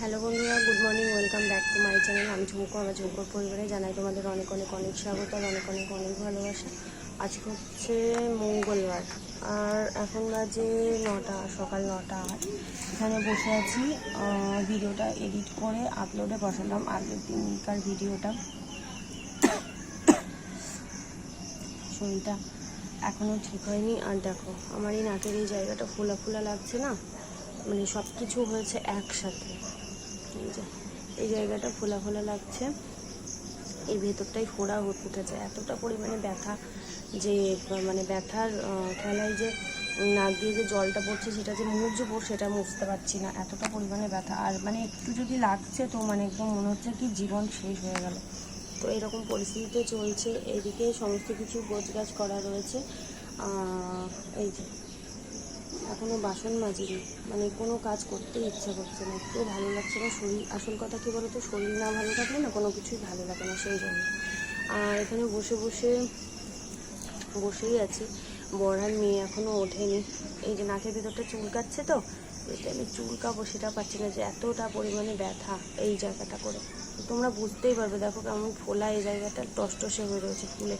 Hello বন্ধুরা, good morning, welcome back to my channel. আমি ঝুমকো, আমার ঝুমকোর পরিবারে। জানাই তোমাদের অনেক অনেক অনেক স্বাগত আর অনেক অনেক অনেক ভালোবাসা। আজকে হচ্ছে মঙ্গলবার, আর এখন বাজে নটা, সকাল নটা এখানে বসে আছি ভিডিওটা এডিট করে আপলোডে বসালাম। আগের দিনকার ভিডিওটা, শরীরটা এখনও ঠিক হয়নি। আর দেখো, আমার এই নাকের এই জায়গাটা ফোলা ফোলা লাগছে না? মানে সব কিছু হয়েছে একসাথে। এই যে, এই জায়গাটা ফোলা ফোলা লাগছে। এই ভেতরটাই ফোড়া উঠেছে। এতটা পরিমাণে ব্যথা যে মানে ব্যথার খেলায় যে নাক দিয়ে যে জলটা পড়ছে, সেটা যে মুছবো সেটা মুছতে পারছি না। এতটা পরিমাণে ব্যথা। আর মানে একটু যদি লাগছে তো মানে একদম মনে হচ্ছে কি জীবন শেষ হয়ে গেল। তো এরকম পরিস্থিতিতে চলছে। এদিকে সমস্ত কিছু গোছগাছ করা রয়েছে। এই যে এখনও বাসন মাজিনি। মানে কোনো কাজ করতে ইচ্ছা করছে না। একটু ভালো লাগছে না। শরীর, আসল কথা কী বলতো? শরীর না ভালো থাকলে না কোনো কিছুই ভালো লাগে না সেই জন্য। আর এখানে বসে বসে, বসেই আছি। বড়ার মেয়ে এখনও ওঠেনি। এই যে নাকের ভেতরটা চুলকাচ্ছে তো এটা আমি চুলকাবো সেটা পাচ্ছি না যে এতটা পরিমাণে ব্যথা এই জায়গাটা করে। তোমরা বুঝতেই পারবে, দেখো কেমন ফোলা এই জায়গাটা, টসটসে হয়ে রয়েছে ফুলে।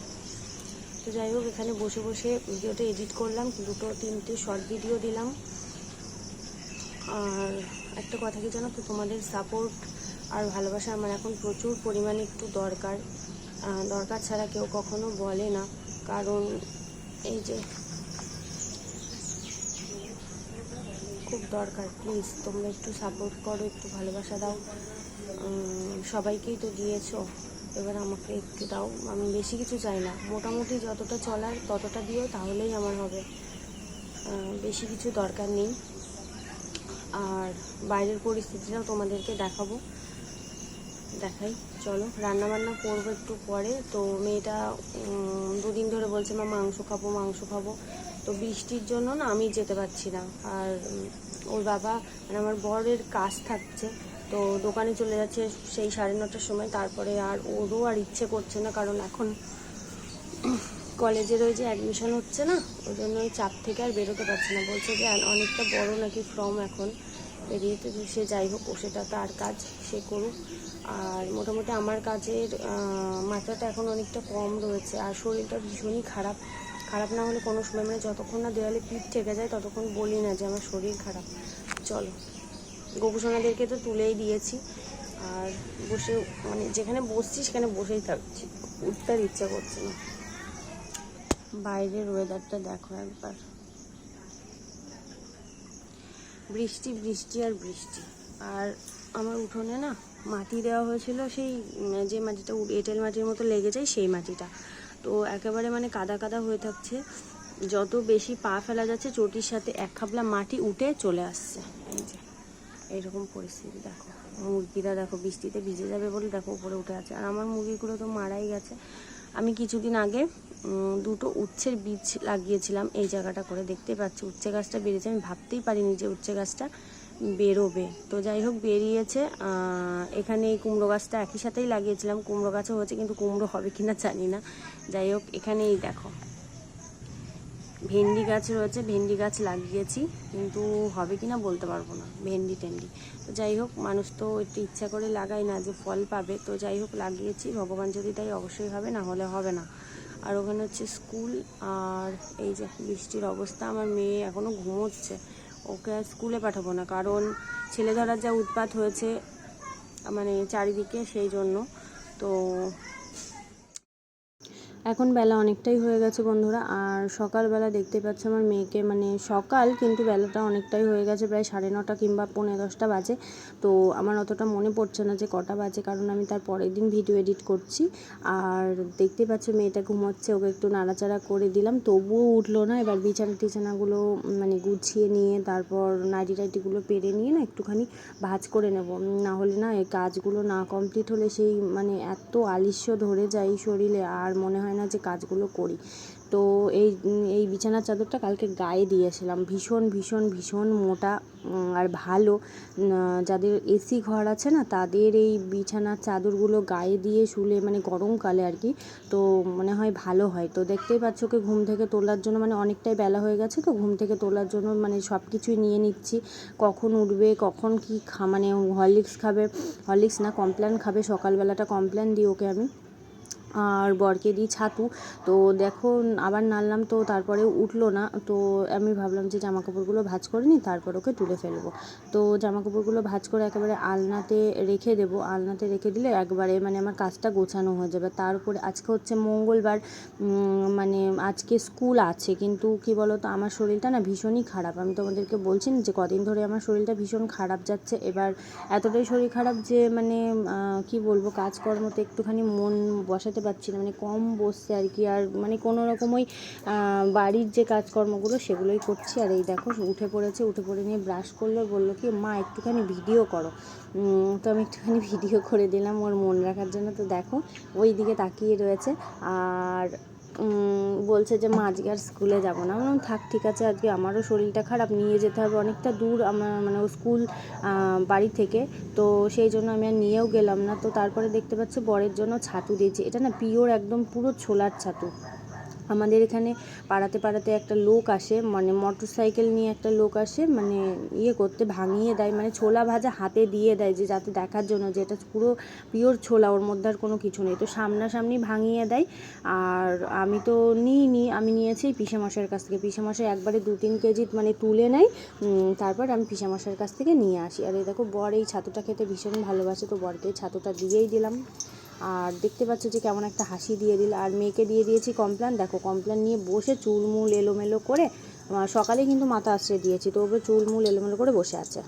তো যাই হোক, এখানে বসে বসে ভিডিওটা এডিট করলাম, দুটো তিনটে শর্ট ভিডিও দিলাম। আর একটা কথা কি জানো তো, তোমাদের সাপোর্ট আর ভালোবাসা আমার এখন প্রচুর পরিমাণে একটু দরকার। দরকার ছাড়া কেউ কখনো বলে না, কারণ এই যে খুব দরকার প্লিজ তোমরা একটু সাপোর্ট করো, একটু ভালোবাসা দাও। সবাইকেই তো দিয়েছ। এবার আমাকে একটু দাও। আমি বেশি কিছু চাই না। মোটামুটি যতটা চলার ততটা দিও, তাহলেই আমার হবে। বেশি কিছু দরকার নেই। আর বাইরের পরিস্থিতিটাও তোমাদেরকে দেখাবো। দেখাই। চলো রান্না বান্না করব একটু পরে। তো মেয়েটা দুদিন ধরে বলছে, মা, মাংস খাব মাংস খাব। তো বৃষ্টির জন্য না আমি যেতে পারছি না। আর ওর বাবা মানে আমার বরের কাজ থাকছে। তো দোকানে চলে যাচ্ছে সেই সাড়ে নটার সময়। তারপরে আর ওরও আর ইচ্ছে করছে না, কারণ এখন কলেজের ওই যে অ্যাডমিশন হচ্ছে না, ওই জন্য ওই চাপ থেকে আর বেরোতে পারছে না। বলছে যে অনেকটা বড় নাকি ফর্ম এখন। বেরিয়েতে তো সে যাই হোক, ও সেটা তার কাজ, সে করুক। আর মোটামুটি আমার কাজের মাত্রাটা এখন অনেকটা কম রয়েছে। আর শরীরটা ভীষণই খারাপ। খারাপ না হলে কোনো সময় মানে যতক্ষণ না দেওয়ালে পিঠ থেকে যায়, ততক্ষণ বলি না যে আমার শরীর খারাপ। চলো। গোপুসোনাদেরকে তো তুলেই দিয়েছি। আর বসে মানে যেখানে বসছি সেখানে বসেই থাকছি। উঠতে ইচ্ছা করছে না। বাইরের ওয়েদারটা দেখো একবার। বৃষ্টি বৃষ্টি আর বৃষ্টি। আর আমার উঠোনে না মাটি দেওয়া হয়েছিল, সেই যে মাটিটা এঁটেল মাটির মতো লেগে যায় সেই মাটিটা। তো একেবারে মানে কাদা কাদা হয়ে থাকছে। যত বেশি পা ফেলা যাচ্ছে, চটির সাথে এক খাবলা মাটি উঠে চলে আসছে। এইরকম পরিস্থিতি, দেখো। মুরগিরা, দেখো, বৃষ্টিতে ভিজে যাবে বলে, দেখো, উপরে উঠে আছে। আর আমার মুরগিগুলো তো মারাই গেছে। আমি কিছুদিন আগে দুটো উচ্ছের বীজ লাগিয়েছিলাম এই জায়গাটা করে। দেখতে পাচ্ছি, উচ্ছে গাছটা বেরিয়েছে আমি ভাবতেই পারিনি যে উচ্ছে গাছটা বেরোবে। তো যাই হোক, বেরিয়েছে। এখানে এই কুমড়ো গাছটা একই সাথেই লাগিয়েছিলাম। কুমড়ো গাছও হয়েছে, কিন্তু কুমড়ো হবে কিনা জানি না। যাই হোক, এখানেই দেখো। ভেন্ডি গাছ রয়েছে, ভেন্ডি গাছ লাগিয়েছি, কিন্তু হবে কি না বলতে পারব না, ভেন্ডি টেন্ডি। তো যাই হোক, মানুষ তো একটু ইচ্ছা করে লাগায় না যে ফল পাবে, তো যাই হোক লাগিয়েছি, ভগবান যদি তাই অবশ্যই হবে, না হলে হবে না। আর ওখানে হচ্ছে স্কুল, আর এই যে বৃষ্টির অবস্থা, আমার মেয়ে এখনও ঘুমোচ্ছে, ওকে আর স্কুলে পাঠাবো না, কারণ ছেলে ধরার যা উৎপাত হয়েছে মানে চারিদিকে সেই জন্য, তো এখন বেলা অনেকটাই হয়ে গেছে বন্ধুরা, আর সকালবেলা দেখতে পাচ্ছ আমার মেয়েকে মানে সকাল কিন্তু বেলাটা অনেকটাই হয়ে গেছে, প্রায় সাড়ে নটা কিংবা পৌনে দশটা বাজে। তো আমার অতটা মনে পড়ছে না যে কটা বাজে, কারণ আমি তার পরের দিন ভিডিও এডিট করছি। আর দেখতে পাচ্ছ মেয়েটা ঘুমাচ্ছে, ওকে একটু নাড়াচাড়া করে দিলাম, তবুও উঠল না। এবার বিছানা টিছানাগুলো মানে গুছিয়ে নিয়ে, তারপর নাইটি টাইটিগুলো পেরে নিয়ে না একটুখানি ভাজ করে নেব। না হলে না এই কাজগুলো না কমপ্লিট হলে সেই মানে এত আলিস্য ধরে যায় শরীরে, আর মনে হয় না যে কাজগুলো করি। তো এই এই বিছানার চাদরটা কালকে গায়ে দিয়েছিলাম। ভীষণ ভীষণ ভীষণ মোটা আর ভালো। যাদের এসি ঘর আছে না, তাদের এই বিছানার চাদরগুলো গায়ে দিয়ে শুলে মানে গরমকালে আর কি, তো মনে হয় ভালো হয়। তো দেখতেই পাচ্ছ ওকে ঘুম থেকে তোলার জন্য মানে অনেকটাই বেলা হয়ে গেছে তো, ঘুম থেকে তোলার জন্য মানে সব কিছুই নিয়ে নিচ্ছি। কখন উঠবে, কখন কি খা মানে হরলিক্স খাবে, হরলিক্স না কমপ্ল্যান খাবে, সকালবেলাটা কমপ্ল্যান দিই ওকে আমি। আর বরকে দিই ছাতু। তো দেখো, আবার নাড়লাম তো তারপরে উঠল না। তো আমি ভাবলাম যে জামা কাপড়গুলো ভাঁজ করে নিই, তারপর ওকে তুলে ফেলব। তো জামা কাপড়গুলো ভাঁজ করে একেবারে আলনাতে রেখে দেবো। আলনাতে রেখে দিলে একবারে মানে আমার কাজটা গোছানো হয়ে যাবে। তার উপরে আজকে হচ্ছে মঙ্গলবার মানে আজকে স্কুল আছে। কিন্তু কি বলো তো আমার শরীরটা না ভীষণই খারাপ। আমি তোমাদেরকে বলছি যে কদিন ধরে আমার শরীরটা ভীষণ খারাপ যাচ্ছে। এবার এতটাই শরীর খারাপ যে মানে কি বলব, কাজকর্মতে একটুখানি মন বসাতে পারছি না। মানে কম বসছে আর কি। আর মানে কোনো রকম ওই বাড়ির যে কাজকর্মগুলো সেগুলোই করছি। আর এই দেখো, উঠে পড়েছে, উঠে পড়ে নিয়ে ব্রাশ করল, বলল কি, মা, একটুখানি ভিডিও করো। তো আমি একটুখানি ভিডিও করে দিলাম ওর মন রাখার জন্য। তো দেখো ওই দিকে তাকিয়ে রয়েছে। আর বলছে যে, মা, আজকে আর স্কুলে যাব না। বললাম, থাক, ঠিক আছে, আজকে আমারও শরীরটা খারাপ, নিয়ে যেতে হবে। অনেকটা দূর আমার মানে স্কুল বাড়ি থেকে। তো সেই জন্য আমি আর নিয়েও গেলাম না। তো তারপরে দেখতে পাচ্ছি, বরের জন্য ছাতু দিয়েছি। এটা না পিওর একদম পুরো ছোলার ছাতু। আমাদের এখানে পাড়াতে পাড়াতে একটা লোক আসে মানে মোটর সাইকেল নিয়ে একটা লোক আসে মানে ইয়ে করতে ভাঙিয়ে দেয় মানে ছোলা ভাজা হাতে দিয়ে দেয় যে যাতে দেখার জন্য যে এটা পুরো পিওর ছোলা, ওর মধ্যে আর কোনো কিছু নেই। তো সামনাসামনি ভাঙিয়ে দেয়। আর আমি তো নিইনি, আমি নিয়েছি পিসে মশাইয়ের কাছ থেকে। পিসে মশাই একবারে দু তিন কেজি মানে তুলে নেয় তারপর আমি পিসে মশাইয়ের কাছ থেকে নিয়ে আসি। আর এই দেখো, বর এই ছাতুটা খেতে ভীষণ ভালোবাসে, তো বরকে এই ছাতুটা দিয়েই দিলাম। আর দেখতে পাচ্ছ যে কেমন একটা হাসি দিয়ে দিল। আর মেয়েকে দিয়ে দিয়েছি কমপ্ল্যান দেখো কমপ্ল্যান নিয়ে বসে চুলমুল এলোমেলো করে সকালে কিন্তু মাথা আশ্রয় দিয়েছি। তো ওপরে চুলমুল এলোমেলো করে বসে আছে।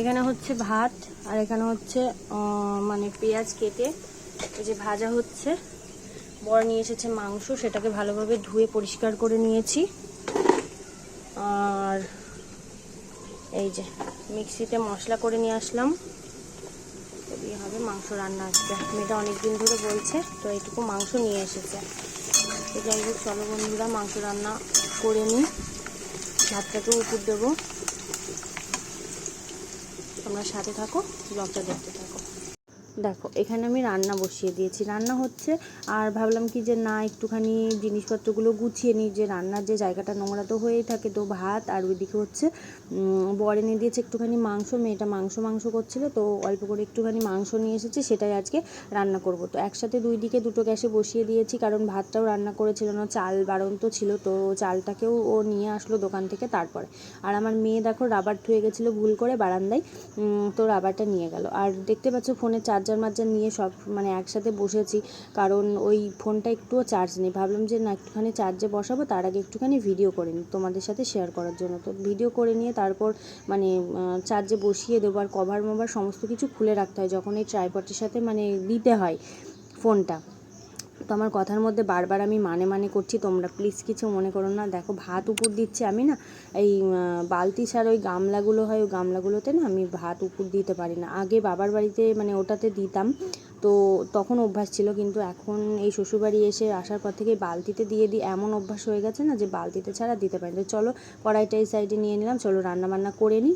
এখানে হচ্ছে ভাত, আর এখানে হচ্ছে মানে পেঁয়াজ কেটে এই যে ভাজা হচ্ছে। বড় নিয়ে এসেছে মাংস, সেটাকে ভালোভাবে ধুয়ে পরিষ্কার করে নিয়েছি। আর এই যে মিক্সিতে মশলা করে নিয়ে আসলাম। হবে, মাংস রান্না আজকে মেয়েটা অনেকদিন ধরে বলছে, তো এইটুকু মাংস নিয়ে এসেছে। তো যাই হোক, চলো বন্ধুরা, মাংস রান্না করে নিই। ভাতটাকেও উপর দেবো। তোমরা সাথে থাকো ব্লগটা দেখতে থাকো। দেখো, এখানে আমি রান্না বসিয়ে দিয়েছি। রান্না হচ্ছে, আর ভাবলাম কি যে না, একটুখানি জিনিসপত্রগুলো গুছিয়ে নিই। যে রান্নার যে জায়গাটা নোংরা তো হয়েই থাকে, তো ভাত আর ওইদিকে হচ্ছে বর এনে দিয়েছে একটুখানি মাংস, মেয়েটা মাংস মাংস করছিল, তো অল্প করে একটুখানি মাংস নিয়ে এসেছি, সেটাই আজকে রান্না করব। তো একসাথে দুই দিকে দুটো গ্যাসে বসিয়ে দিয়েছি, কারণ ভাতটাও রান্না করেছিল না, চাল বাড়ন্ত ছিল, তো চালটাকেও ও নিয়ে আসলো দোকান থেকে তারপরে। আর আমার মেয়ে দেখো রাবার ধুয়ে গেছিল ভুল করে বারান্দায় তো রাবারটা নিয়ে গেল। আর দেখতে পাচ্ছ ফোনে চার্জার মার্জার নিয়ে সব মানে একসাথে বসেছি, কারণ ওই ফোনটা একটুও চার্জ নেই। ভাবলাম যে না, একটুখানি চার্জে বসাবো, তার আগে একটুখানি ভিডিও করে নিই তোমাদের সাথে শেয়ার করার জন্য। তো ভিডিও করে নিয়ে তারপর মানে চার্জে বসিয়ে দেবো আর কভার মভার সমস্ত কিছু খুলে রাখতে হয় যখন এই ট্রাইপডের সাথে মানে দিতে হয় ফোনটা তো আমার কথার মধ্যে বারবার আমি মানে মানে করছি, তোমরা প্লিজ কিছু মনে করো না। দেখো, ভাত উপর দিচ্ছি আমি না, এই বালতি ছাড়া ওই গামলাগুলো হয়, ওই গামলাগুলোতে না আমি ভাত উপর দিতে পারি না। আগে বাবার বাড়িতে মানে ওটাতে দিতাম, তো তখন অভ্যাস ছিল, কিন্তু এখন এই শ্বশুরবাড়ি এসে আসার পর থেকে বালতিতে দিয়ে দিই, এমন অভ্যাস হয়ে গেছে না যে বালতিতে ছাড়া দিতে পারি তো চলো, কড়াইটা এই সাইডে নিয়ে নিলাম, চলো রান্না বান্না করে নিই।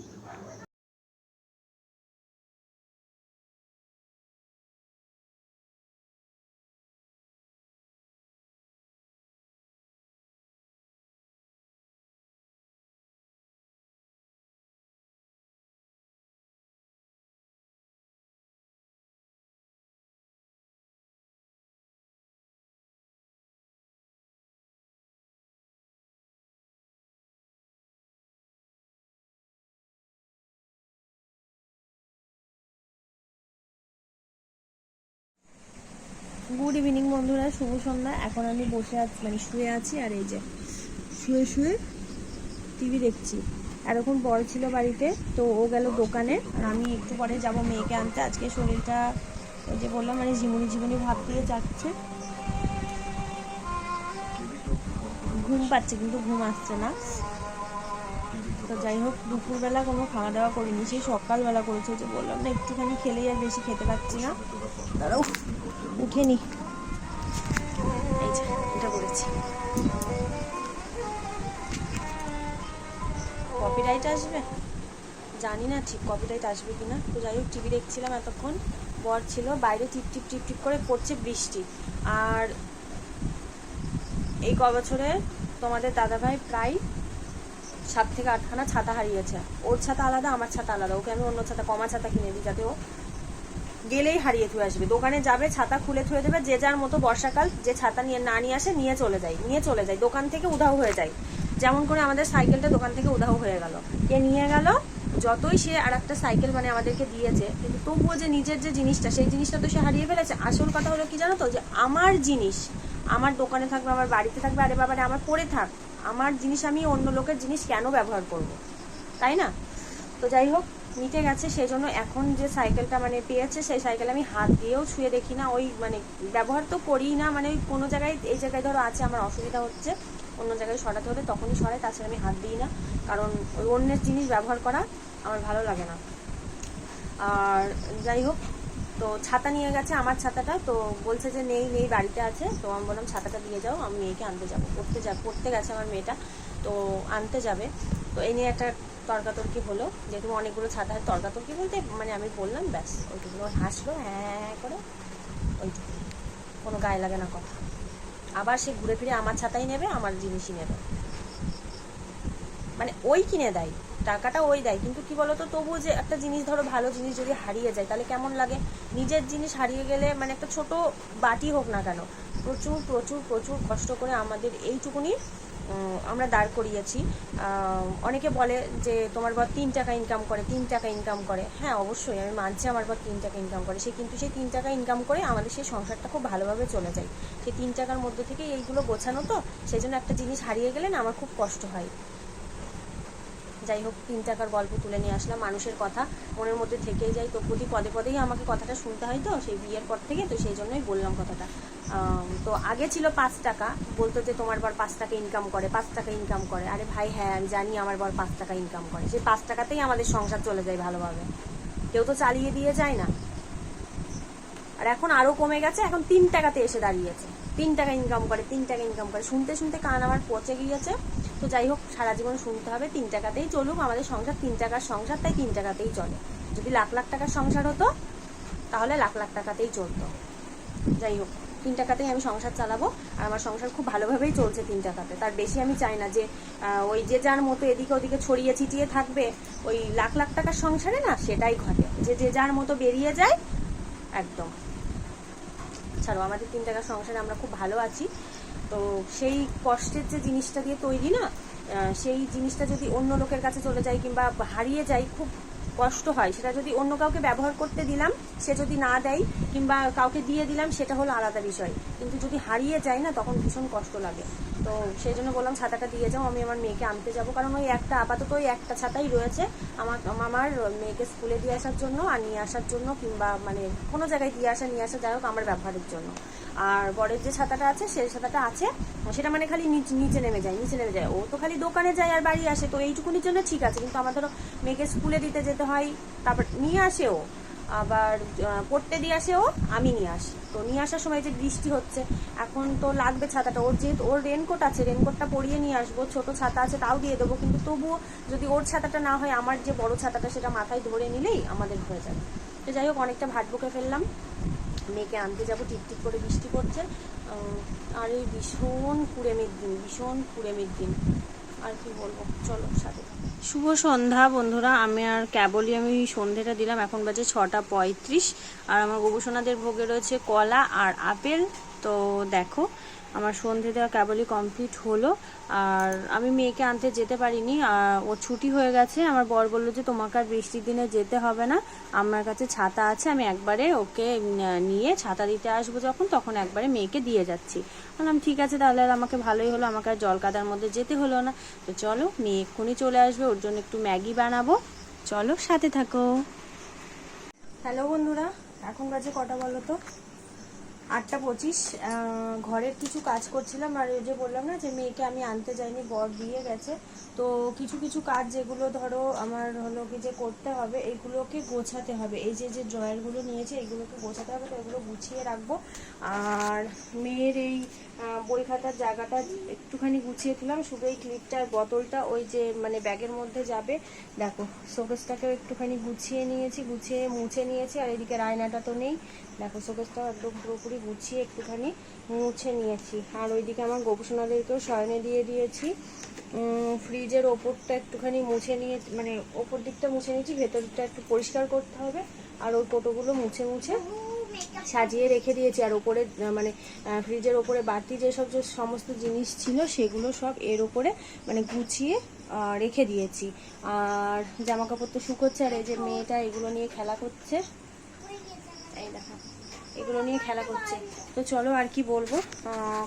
গুড ইভিনিং বন্ধুরা। শুভ সন্ধ্যা। এখন আমি বসে আছি মানে শুয়ে আছি আর এই যে শুয়ে শুয়ে টিভি দেখছি। এরকম বড় ছিল বাড়িতে, তো ও গেল দোকানে। আর আমি একটু পরে যাব মেয়েকে আনতে। আজকে শরীরটা ওই যে বললাম মানে ঝিমুনি ঝিমুনি ভাব দিয়ে যাচ্ছে। ঘুম পাচ্ছে, কিন্তু ঘুম আসছে না। তো যাই হোক, দুপুরবেলা কোনো খাওয়া দাওয়া করিনি। সেই সকালবেলা করেছে যে বললাম না, একটুখানি খেলেই আর বেশি খেতে পাচ্ছি না। দাঁড়াও। উঠে নি। কপিরাইট আসবে? জানি না ঠিক কপিরাইট আসবে কি না তো যাই হোক টিভি দেখছিলাম এতক্ষণ। বর ছিল, বাইরে টিপ টিপ টিপ টিপ করে পড়ছে বৃষ্টি। আর এই ক বছরে তোমাদের দাদাভাই প্রায় সাত থেকে আটখানা ছাতা হারিয়েছে। ওর ছাতা আলাদা, আমার ছাতা আলাদা। ওকে আমি অন্য ছাতা, কমা ছাতা কিনে দিই যাতে ও গেলেই হারিয়ে থুয়ে আসবে। দোকানে যাবে, ছাতা খুলে থুয়ে দেবে, যে যার মতো বর্ষাকাল, যে ছাতা নিয়ে না নিয়ে আসে, নিয়ে চলে যায়, নিয়ে চলে যায়, দোকান থেকে উধাও হয়ে যায়। যেমন করে আমাদের সাইকেলটা দোকান থেকে উধাও হয়ে গেল। কে নিয়ে গেল? যতই সে আর একটা সাইকেল মানে আমাদেরকে দিয়েছে, কিন্তু তবুও যে নিজের যে জিনিসটা, সেই জিনিসটা তো সে হারিয়ে ফেলেছে। আসল কথা হলো কি জানো তো? যে আমার জিনিস, আমার দোকানে থাকবে, আমার বাড়িতে থাকবে, আরে বাবারে আমার পরে থাক। আমার জিনিস আমি অন্য লোকের জিনিস কেন ব্যবহার করব? তাই না? তো যাই হোক মিটে গেছে সেই জন্য এখন যে সাইকেলটা মানে পেয়েছে, সেই সাইকেল আমি হাত দিয়েও ছুঁয়ে দেখি না। ওই মানে ব্যবহার তো করিই না মানে ওই কোনো জায়গায়, এই জায়গায় ধরো আছে, আমার অসুবিধা হচ্ছে, অন্য জায়গায় সরাতে হলে তখনই সরাই, তাছাড়া আমি হাত দিই না, কারণ ওই অন্যের জিনিস ব্যবহার করা আমার ভালো লাগে না। আর যাই হোক, তো ছাতা নিয়ে গেছে আমার ছাতাটা, তো বলছে যে নেই নেই, বাড়িতে আছে, তো আমি বললাম, ছাতাটা দিয়ে যাও, আমি মেয়েকে আনতে যাব। পড়তে যা, পড়তে গেছে আমার মেয়েটা, তো আনতে যাবে। তো এই নিয়ে একটা তর্কাতর্কি হলো। যেহেতু অনেকগুলো ছাতা তর্কাতর্কি বলতে মানে আমি বললাম, ব্যাস ওইটুকু ও হাসলো হ্যাঁ হ্যাঁ হ্যাঁ করে ওইটুকু কোনো গায়ে লাগে না কথা। আবার সে ঘুরে ফিরে আমার ছাতাই নেবে, আমার জিনিসই নেবে। মানে ওই কিনে দেয়, টাকাটা ওই দেয়। কিন্তু কি বলতো তবু যে একটা জিনিস ধরো, ভালো জিনিস যদি হারিয়ে যায়, তাহলে কেমন লাগে? নিজের জিনিস হারিয়ে গেলে মানে একটা ছোট বাটি হোক না কেন, প্রচুর প্রচুর প্রচুর কষ্ট করে আমাদের এইটুকুনি আমরা দাঁড় করিয়েছি। অনেকে বলে যে তোমার বর তিন টাকা ইনকাম করে, তিন টাকা ইনকাম করে। হ্যাঁ অবশ্যই আমি মানছি আমার বর তিন টাকা ইনকাম করে। সে কিন্তু সেই তিন টাকা ইনকাম করে আমাদের সেই সংসারটা খুব ভালোভাবে চলে যায়। সেই তিন টাকার মধ্যে থেকে এইগুলো গোছানো তো, সেই জন্য একটা জিনিস হারিয়ে গেলে না আমার খুব কষ্ট হয়। যাই হোক, তিন টাকার গল্প তুলে নিয়ে আসলাম, মানুষের কথা মনের মধ্যে থেকেই যায়। তো প্রতি পদে পদেই আমাকে কথাটা শুনতে হয় তো, সেই বিয়ের পর থেকে তো সেই জন্যই বললাম কথাটা। তো আগে ছিল পাঁচ টাকা, বলতো যে তোমার বর পাঁচ টাকা ইনকাম করে, পাঁচ টাকা ইনকাম করে। আরে ভাই হ্যাঁ আমি জানি আমার বর পাঁচ টাকা ইনকাম করে। সেই পাঁচ টাকাতেই আমাদের সংসার চলে যায় ভালোভাবে। কেউ তো চালিয়ে দিয়ে যায় না। আর এখন আরও কমে গেছে, এখন তিন টাকাতে এসে দাঁড়িয়েছে। তিন টাকা ইনকাম করে, তিন টাকা ইনকাম করে। শুনতে শুনতে কান আমার পচে গিয়েছে। তো যাই হোক, সারা জীবন শুনতে হবে, তিন টাকাতেই চলুক, আমাদের সংসার তিন টাকার সংসার, তাই তিন টাকাতেই চলে। যদি লাখ লাখ টাকার সংসার হতো, তাহলে লাখ লাখ টাকাতেই চলতো। যাই হোক, তিন টাকাতেই আমি সংসার চালাবো, আর আমার সংসার খুব ভালোভাবেই চলছে তিন টাকাতে। তার বেশি আমি চাই না যে ওই যে যার মতো এদিকে ওদিকে ছড়িয়ে ছিটিয়ে থাকবে, ওই লাখ লাখ টাকার সংসারে না, সেটাই ঘটে। যে যে যার মতো বেরিয়ে যায়, একদম। ছাড়ো, আমাদের তিন টাকার সংসারে আমরা খুব ভালো আছি। তো সেই কষ্টের যে জিনিসটা দিয়ে তৈরি না সেই জিনিসটা যদি অন্য লোকের কাছে চলে যায় কিংবা হারিয়ে যায়, খুব কষ্ট হয়। সেটা যদি অন্য কাউকে ব্যবহার করতে দিলাম, সে যদি না দেয় কিংবা কাউকে দিয়ে দিলাম, সেটা হলো আলাদা বিষয়। কিন্তু যদি হারিয়ে যায় না, তখন ভীষণ কষ্ট লাগে। তো সেই জন্য বললাম, ছাতাটা দিয়ে যাও, আমি আমার মেয়েকে আনতে যাব। কারণ ওই একটা, আপাতত ওই একটা ছাতাই রয়েছে। আমার আমার মেয়েকে স্কুলে দিয়ে আসার জন্য আর নিয়ে আসার জন্য কিংবা মানে কোনো জায়গায় দিয়ে আসা, নিয়ে আসা, যাই হোক, আমার ব্যবহারের জন্য। আর বরের যে ছাতাটা আছে, সেই ছাতাটা আছে। সেটা মানে খালি নিচ- নেমে যায়, নিচে নেমে যায়। ও তো খালি দোকানে যায় আর বাড়ি আসে। তো এইটুকুনির জন্য ঠিক আছে, কিন্তু আমার ধরো মেয়েকে স্কুলে দিতে যেতে হয়, তারপর নিয়ে আসে ও। আবার পড়তে দিয়ে আসে ও, আমি নিয়ে আসি। তো নিয়ে আসার সময় যে বৃষ্টি হচ্ছে, এখন তো লাগবে ছাতাটা। ওর যেহেতু, ওর রেনকোট আছে রেনকোটটা পরিয়ে নিয়ে আসব। ছোট ছাতা আছে, তাও দিয়ে দেবো। কিন্তু তবুও যদি ওর ছাতাটা না হয়, আমার যে বড় ছাতাটা, সেটা মাথায় ধরে নিলেই আমাদের হয়ে যাবে। তো যাই হোক, অনেকটা ভাট বকে ফেললাম। মেয়েকে আনতে যাব টিকটিক করে বৃষ্টি পড়ছে। আর এই ভীষণ কুড়েমির দিন, ভীষণ কুড়েমির দিন। আর কি বলব? চলো, সাথে শুভ সন্ধ্যা বন্ধুরা, আমি আর কেবলই আমি সন্ধ্যেটা দিলাম, এখন বাজে ছটা পঁয়ত্রিশ। আর আমার গবেষণাদের ভোগে রয়েছে কলা আর আপেল। তো দেখো আমার সন্ধে দেওয়া কেবলই কমপ্লিট হলো। আর আমি মেয়েকে আনতে যেতে পারিনি ওর ছুটি হয়ে গেছে। আমার বর বলল যে, তোমাকে আর বৃষ্টির দিনে যেতে হবে না। আমার কাছে ছাতা আছে, আমি একবারে ওকে নিয়ে ছাতা দিতে আসব যখন, তখন একবারে মেয়েকে দিয়ে যাচ্ছি। বললাম, ঠিক আছে, তাহলে আর আমাকে ভালোই হলো। আমাকে আর জল কাদার মধ্যে যেতে হলো না। তো চলো, মেয়ে এক্ষুনি চলে আসবে। ওর জন্য একটু ম্যাগি বানাবো। চলো, সাথে থাকো। হ্যালো বন্ধুরা, এখন বাজে কটা বলো তো? আটটা পঁচিশ ঘরের কিছু কাজ করছিলাম, আর ওই যে বললাম না যে মেয়েকে আমি আনতে যাইনি, বর দিয়ে গেছে। তো কিছু কিছু কাজ যেগুলো ধরো আমার হলো কি যে করতে হবে, এগুলোকে গোছাতে হবে। এই যে যে ড্রয়ারগুলো নিয়েছে, এগুলোকে গোছাতে হবে, তো এগুলো গুছিয়ে রাখব। আর মেয়ের এই বই খাতার জায়গাটা একটুখানি গুছিয়ে দিলাম। শুধু এই ক্লিপটার বোতলটা ওই যে মানে ব্যাগের মধ্যে যাবে। দেখো, শোকেসটাকেও একটুখানি গুছিয়ে নিয়েছি, গুছিয়ে মুছে নিয়েছি, আর এদিকে রায়নাটা তো নেই। দেখো শোকেসটা একদম পুরোপুরি গুছিয়ে একটুখানি মুছে নিয়েছি। আর ওইদিকে আমার গোপসোনাদেরকেও শয়নে দিয়ে দিয়েছি। ফ্রিজের ওপরটা একটুখানি মুছে নিয়ে মানে ওপর দিকটা মুছে নিয়েছি, ভেতরটা একটু পরিষ্কার করতে হবে। আর ওই টোটোগুলো মুছে মুছে সাজিয়ে রেখে দিয়েছি আর ওপরে মানে ফ্রিজের ওপরে বাড়তি যেসব যে সমস্ত জিনিস ছিল সেগুলো সব এর ওপরে মানে গুছিয়ে রেখে দিয়েছি। আর জামা কাপড় তো শুকোচ্ছে আর এই যে মেয়েটা এগুলো নিয়ে খেলা করছে। এই দেখো। এগুলো নিয়ে খেলা করছে। তো চলো আর কি বলব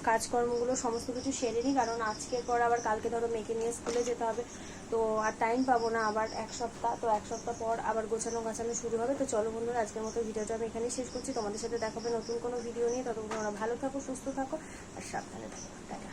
কাজকর্মগুলো সমস্ত কিছু সেরে নিই, কারণ আজকের পর আবার কালকে ধরো মেয়েকে নিয়ে স্কুলে যেতে হবে। তো আর টাইম পাবো না আবার এক সপ্তাহ, তো এক সপ্তাহ পর আবার গোছানো গাছানো শুরু হবে। তো চলো বন্ধুরা, আজকের মতো ভিডিওটা আমি এখানেই শেষ করছি। তোমাদের সাথে দেখাবে নতুন কোনো ভিডিও নিয়ে। ততক্ষণ ভালো থাকো, সুস্থ থাকো, আর সাবধানে থাকো। টাটা।